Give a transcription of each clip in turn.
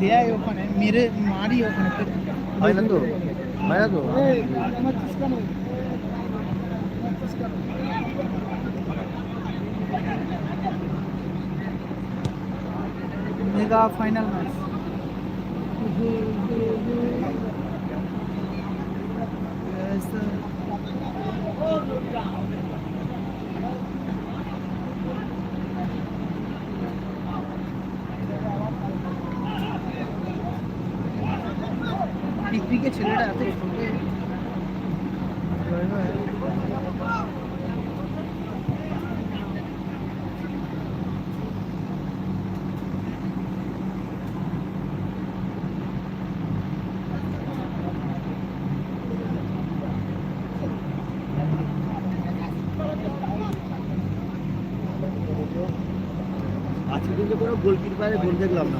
দেয় ওখানে মেরে মারি ওখানে হয় না তো হয় না তো এই, আমার চিস্কানো। আমার চিস্কানো। মেগা ফাইনাল ম্যাচ পিকপিকে ছেলেটা এত ছোট আজকে কোনো গোলকিপারে গোল দেখলাম না।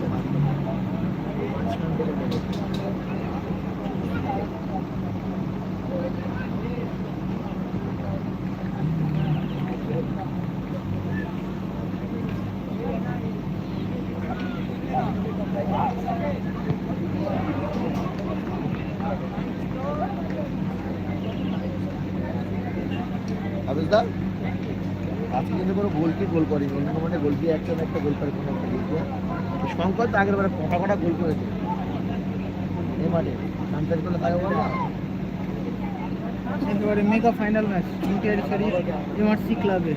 আবেশদা আজকে কিন্তু কোনো গোলকি গোল করেনি, অন্য মানে গোলকি একটা একটা গোল করে কোনো একটা গোল করে শঙ্কর তো আগের বারে কটা কটা গোল করেছে? এ মাঠে সান্তার করলে তাই হবে না? একেবারে মেগা ফাইনাল ম্যাচ ইন্ডিয়ার শরীফ এমআরসি ক্লাবে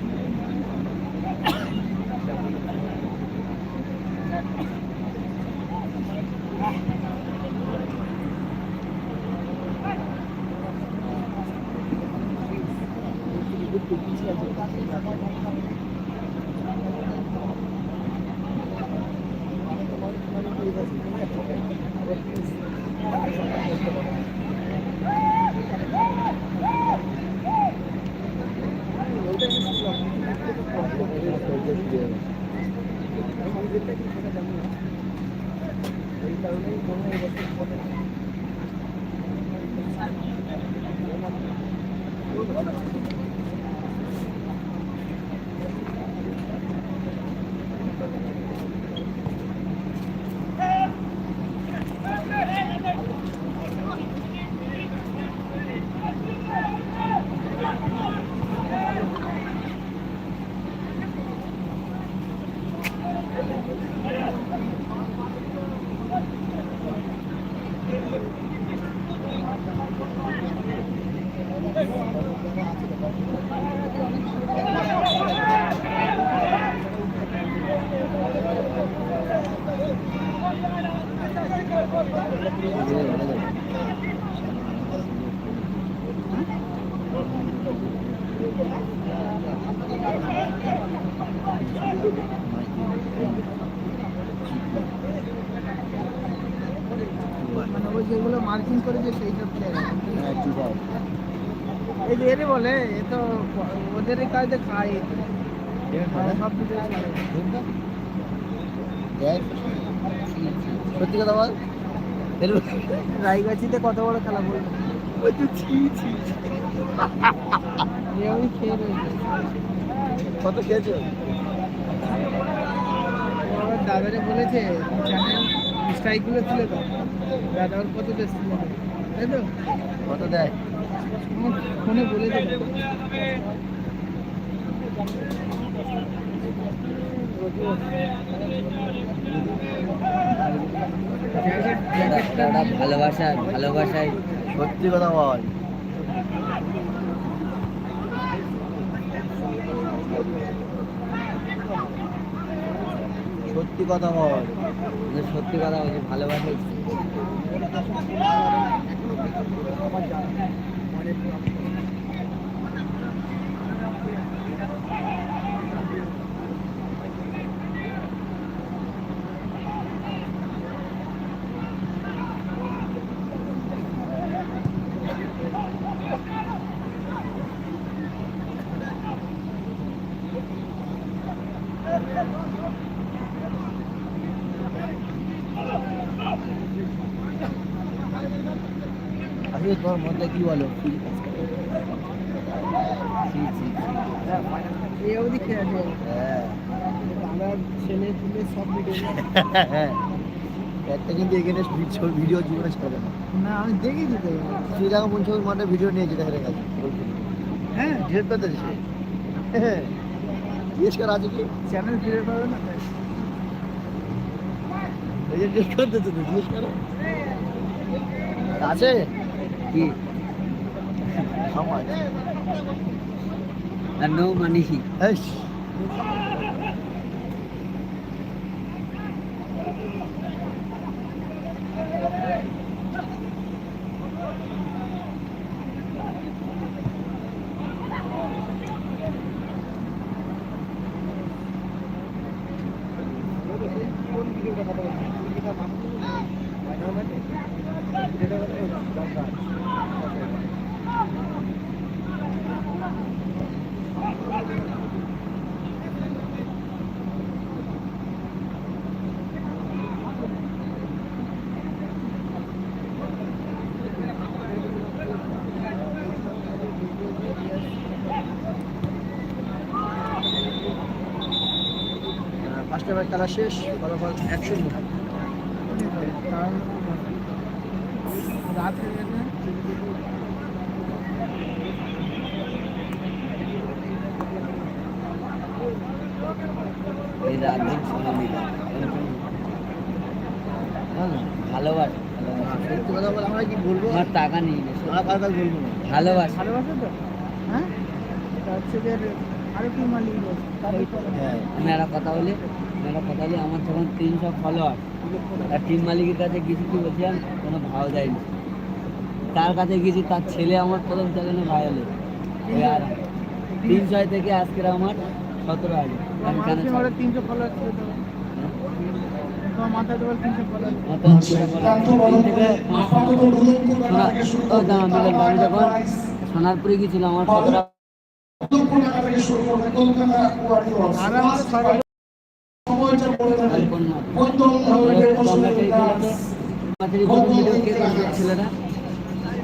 মানে যেগুলো মার্কিং করেছে সেই সব প্লেয়ার এই যে এরে বলে এ তো ওদের কাজে খায়। সব কিছু সত্যি কথা বল। এর- রায়গাছিতে কত বড় খেলা বলব? এভাবেই খেয়ে রয়েছে। কত খেয়েছো? দাদারে বলেছে চ্যানেল স্ট্রাইকগুলো তুলে দাও দাদা ওর কত বেশ তাই তো? কত দেয়? ফোনে বলে দেবে। ভালোবাসা ভালোবাসায় সত্যি কথা বল। সত্যি কথা বল। সত্যি কথা বলছি ভালোবাসাই আসলে তোমার মনটা কি বলো? আছে হ্যাঁ। দাদার ছেলে তুলে সব ভিডিও হ্যাঁ। একটা কিন্তু এখানে ভিডিও জীবনে ছাড়বে না। না আমি দেখেছি তো। শ্রীরাম পঞ্চমী মাঠে ভিডিও নিয়েছে দেখা গেছে হ্যাঁ। জিজ্ঞেস কর আছে কি? চ্যানেল ফিরে পাবে না? তাই। এই যে ডিলেট করতে জিজ্ঞেস করো আছে? here. How much? And no money here. Yes. খেলা শেষ ফলাফল এক শূন্য হয়ে ভালোবাস। কথা বলে আমরা কি বলব? আমার টাকা নিয়ে গেছে আমরা কার বলব? ভালোবাস। ভালোবাসো তো? হ্যাঁ? তা হচ্ছে যে আরও কি মালিক হ্যাঁ আমি একটা কথা বলি? কথা বলি আমার যখন তিনশো ফলোয়ার আর টিম মালিকের কাছে গেছি কি বলছিলাম কোনো ভাও দেয়নি তার কাছে গেছি তার ছেলে আমার প্রথম ভাইরালে ওই আর তিনশো থেকে আজকের আমার সতেরো হাজার আমি কেন মানুষের তিনশো ফলোয়ার ছিল তো তোমার মাথায় তোমার তিনশো ফলোয়ার আমার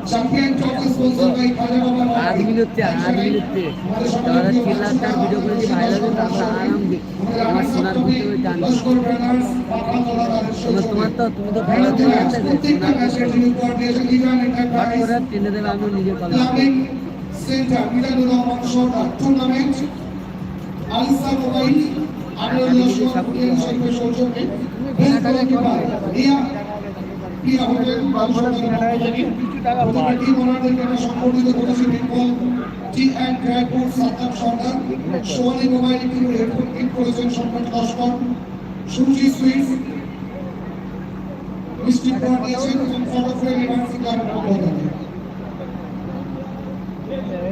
champion trophy sponsor by Khaja Baba তারা ভাইরাল আরাম আমার সোনার তোমার তোমার তো তুমি তো ভালো প্রত্যেকটা ম্যাচের কোঅর্ডিনেশন এন্টারপ্রাইজ করে টেনে দেবে আমি নিজে call centre Mizanur Rahman Sarkar. Tournament Alisa mobile Amir Laskar এর শিল্পের সৌজন্যে best goalkeeper Riya Priya hotel প্রথমে টিম ওনারদেরকে আমরা সম্বর্ধিত করেছি নির্মল টি অ্যান্ড ড্রাইপুর সাদ্দাম সরকার সোয়ালি মোবাইল টিম হেডফোন কিট করেছেন সম্রাট লস্কর সুজি সুইটস মিষ্টি উপহার দিয়েছেন এবং এমার্সি ক্লাবের পক্ষ থেকে হারিয়ে আরে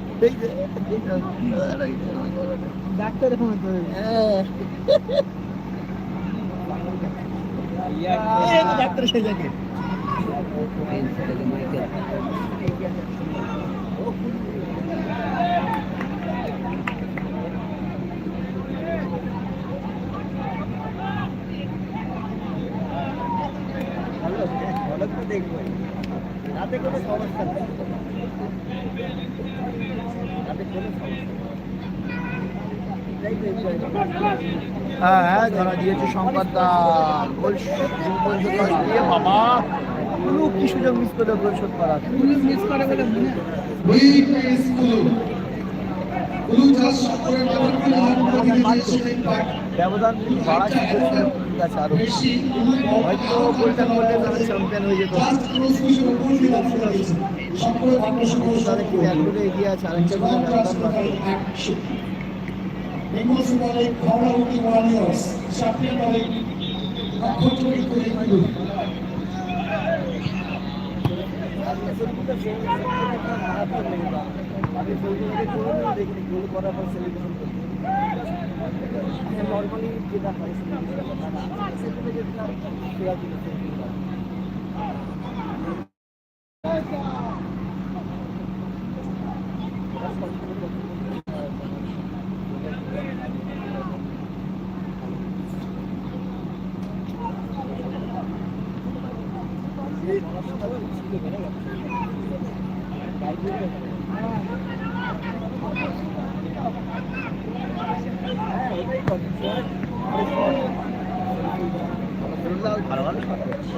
ডাক্তার ডাক্তার সেই জায়গায় মাইকেল ভালো ভালো করে দেখব রাতে কোনো সমস্যা নেই রাতে কোনো হ্যাঁ হ্যাঁ ধরা দিয়েছে সম্পদ গোল দিয়ে বাবা কোনো কি সুযোগ মিস করল গোল শোধ করা? মিস করে বলে করে ব্যবধান বাড়া আছে আরও। হয়তো গোলটা করলে তারা চ্যাম্পিয়ন হয়ে যেত। করে এক গোলে এগিয়ে আছে? আরেকটা সুপার লিগ খবরাবতী ওয়ারিয়র্স চ্যাম্পিয়ন লিগ অক্ষতরিক করে দিল নর্মালি যেটা হয় celebration ভালো ভালো shot করছে।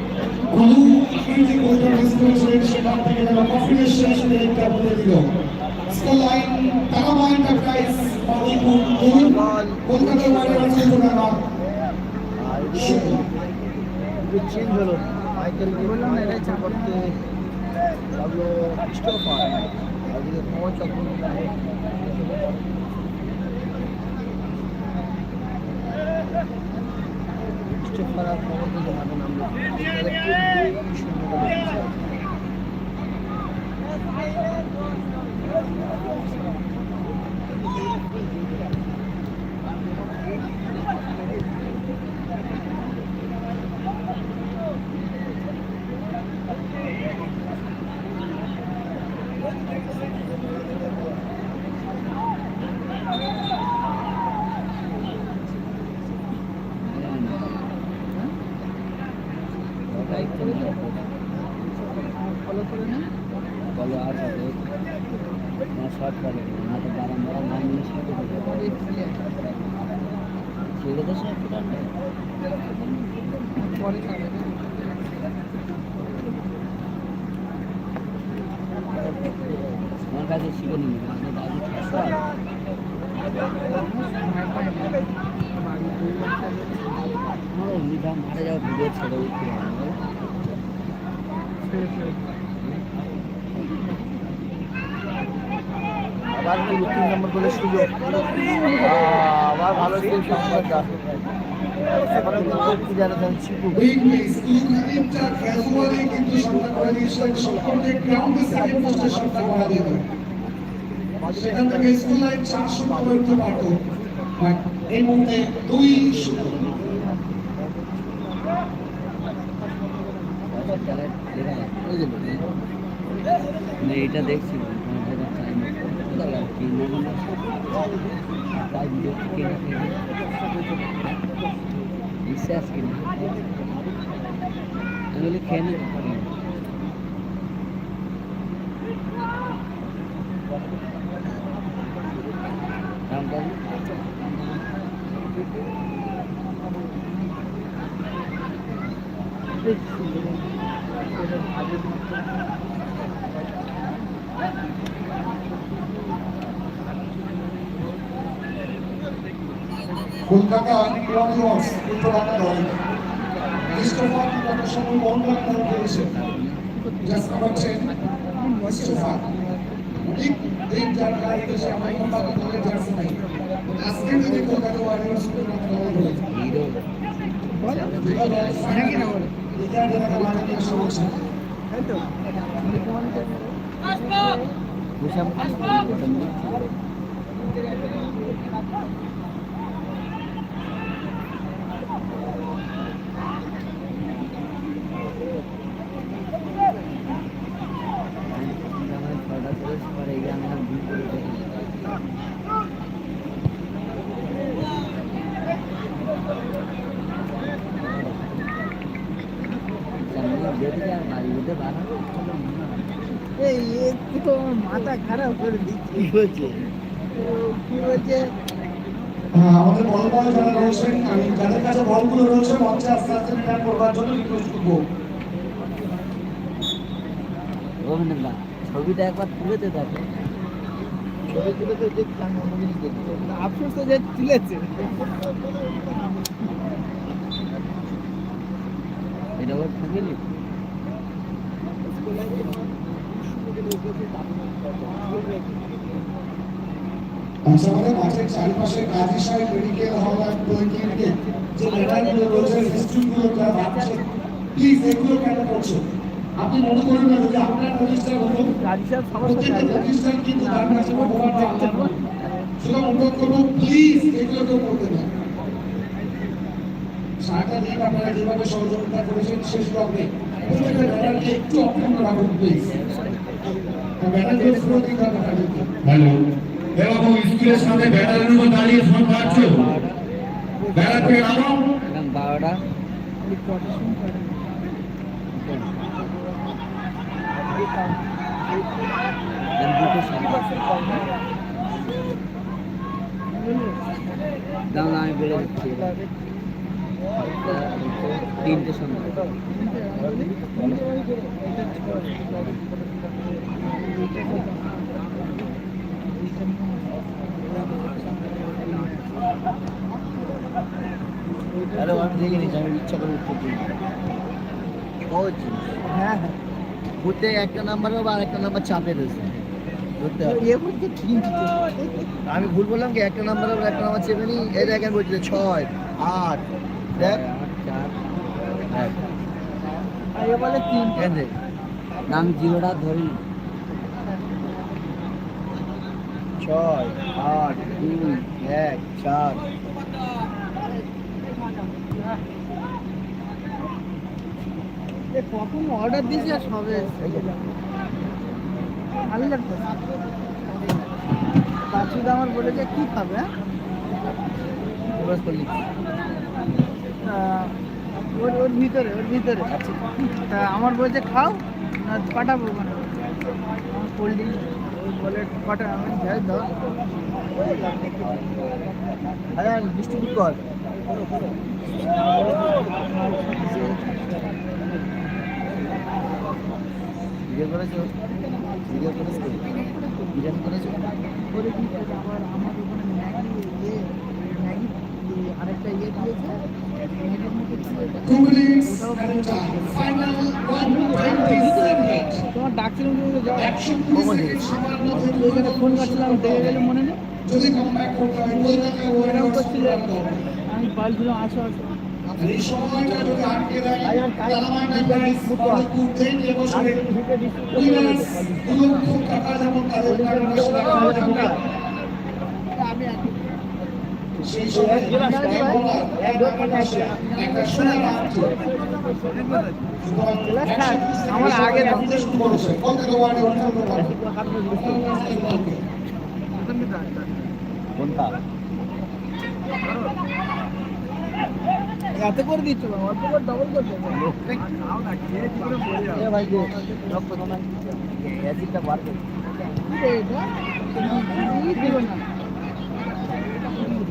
গুরু যে গোলটা মিস করেছিলেন সেখান থেকে তারা কনফিডেন্সের সাথে একটা বলে দিল স্কোর লাইন তারামা এন্টারপ্রাইজ মাদিপুর দুই কলকাতা করতে ক্রিস্টোফার আর যদি মোহাম্মদ চক্রবর্তী ক্রিস্টোফার খারাপ মোহাম্মদ মাঠে নামলো শূন্য করে ফলো করে না বলো আর কত না শর্ট করে না তো বারাম বারাম নাম নিয়ে শর্ট করে পরে খেলে ছেড়ে তো শর্ট করে আনবে। পরে খাবে না দাদু খাসা সময় পায় না বাড়ি দুই আমার দাম মারা যাওয়া ভিডিও ছেড়ে উঠতে আবার তিন নম্বর করে সুযোগ আবার ভালো স্কিল সম্পর্কটা কিন্তু শটটা করে দিয়েছিলেন সকলকে গ্রাউন্ডে সেকেন্ড পোস্টে শটটা করা দিল সেখান থেকে স্কুল লাইন চার শূন্য করতে পারতো বাট এই মুহূর্তে দুই এটা দেখছি চাই না কোথায় কি না তাই ভিডিও কিনে কিনে বিশ্বাস কিনে আমি বলি খেয়ে নেব দাম কত কলকাতা ওয়ারিয়র্স ফুটবলার দল ক্রিস্টোফার কত সময় বল জাস্ট 10 ক্রিস্টোফার। ঠিক তিন চার গাড়ি আমার কলকাতা দলের জার্সি নাই আজকে যদি কলকাতা ওয়ারিয়র্স ফুটবলার দল বলে বলে। এটা নিয়ে আসা হচ্ছে তাই তো পুষাপ ছটা করে পরে এই আমরা দিন করে দেখি যেদিকে আর বাড়ি যেতে বাড়ানো এই একটু তো আমার মাথা খারাপ করে দিচ্ছে। কি হয়েছে? ও কি বলছে? হ্যাঁ, আমাদের বল বল যারা রয়েছেন আমি যাদের কাছে বলগুলো রয়েছে মঞ্চে আস্তে আস্তে রিটার্ন করবার জন্য রিকোয়েস্ট করব। রবীন্দ্রনাথ ছবিটা একবার তুলেতে দেখো ছবি তুলে তো দেখছি আফসোস তো যে তুলেছে। এটা ওর ফ্যামিলি আচ্ছা আমাদের মাঠের কাজী সাহেব মেডিকেল হল অ্যান্ড পলিক্লিনিকে যে ব্যানারগুলো রয়েছে রেজিস্ট্রিগুলো যারা ভাবছে। প্লিজ এগুলো কেন করছ? আপনি মনে করবেন না যদি আপনার প্রতিষ্ঠান হতো, প্রত্যেকটা প্রতিষ্ঠান কিন্তু তার কাছে ভগবান সুতরাং অনুরোধ করব প্লিজ এগুলো কেউ করতে না। সারাটা দিন আপনারা যেভাবে সহযোগিতা করেছেন, শেষ লগ্নে প্রত্যেকটা ব্যানারকে একটু অক্ষুণ্ণ রাখুন প্লিজ ব্যানারগুলো ফেরত দিতে হবে তাদেরকে হ্যালো এবং স্কুলের সামনে ব্যানারের উপর দাঁড়িয়ে ফোন পাচ্ছ ব্যানার থেকে নামাও এখন বারোটা এখন দুটো সামনে দাম আমি বলে দিচ্ছি একটা হচ্ছে তিনটে সামনে আরে আমি দেখে নিচ্ছি আমি ইচ্ছা করে উত্তর দিই। সহজ হ্যাঁ হ্যাঁ। বুথে একটা নাম্বার হবে আর একটা নাম্বার চাপে রয়েছে আমি ভুল বললাম কি? একটা নাম্বার হবে একটা নাম্বার চেপে নি এই দেখেন বলছে ছয় আট দেখ। বলে তিন এখান থেকে। না জিরোটা ধরি ছয় আট দুই এক চার। কখন অর্ডার দিয়েছি আর সবে ভালো লাগতো বাচ্চুদা আমার বলেছে কি খাবে হ্যাঁ? ওর ওর ভিতরে ওর ভিতরে। তা আমার বলছে খাও না পাঠাবো কোল্ড ড্রিঙ্ক বলে পাঠা আমি যাই দাও আরে ডিস্ট্রিবিউট কর। ভিডিও করেছ? ভিডিও করেছ? করেছ? করে যে আমার ওখানে ম্যাগি ইয়ে ম্যাগি ইয়ে আরেকটা ইয়ে দিয়েছে। ম্যাগির মধ্যে দিয়েছে। ওইখানে ফোন করছিলাম দেখে গেলে মনে নেই যদি হয় কলকাতা ও করছিল আমি বলছিলাম আসো আসো আর সেই আগে শুরু করেছে। কলকাতা ওয়ার্ডে এত করে দিচ্ছ অল্প করে ডবল করছ এ ভাই অ্যাসিডটা বাড়বে না? একটু করে দিলে। কি যাবে, সন্ধ্যা সময় দিয়ে দেবে। জিরো করে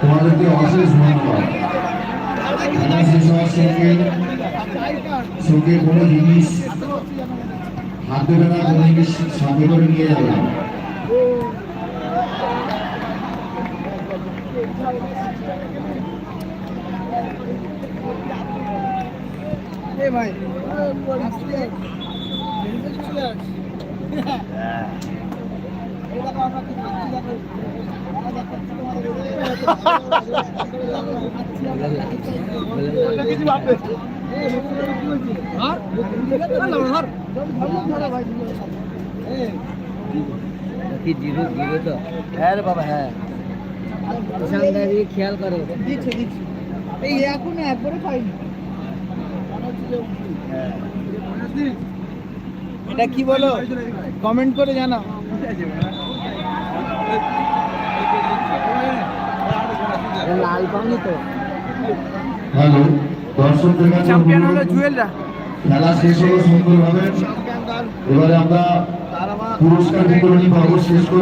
তোমাদেরকে অশেষ ধন্যবাদ। আমার সঙ্গে কোনো জিনিস হাত দেবে না কোনো জিনিস সঙ্গে করে নিয়ে যাবে না ভাই হ্যাঁ খেয়াল করো দিচ্ছে দিচ্ছে এই এখন একবারে হ্যাঁ এটা কি বলো? কমেন্ট করে জানাও। লাল পানি তো হ্যালো দর্শকদের কাছে চ্যাম্পিয়ন হলো জুয়েলরা। খেলা শেষ হলো সুন্দরভাবে এবারে আমরা পুরস্কার বিতরণী পর্ব শেষ করে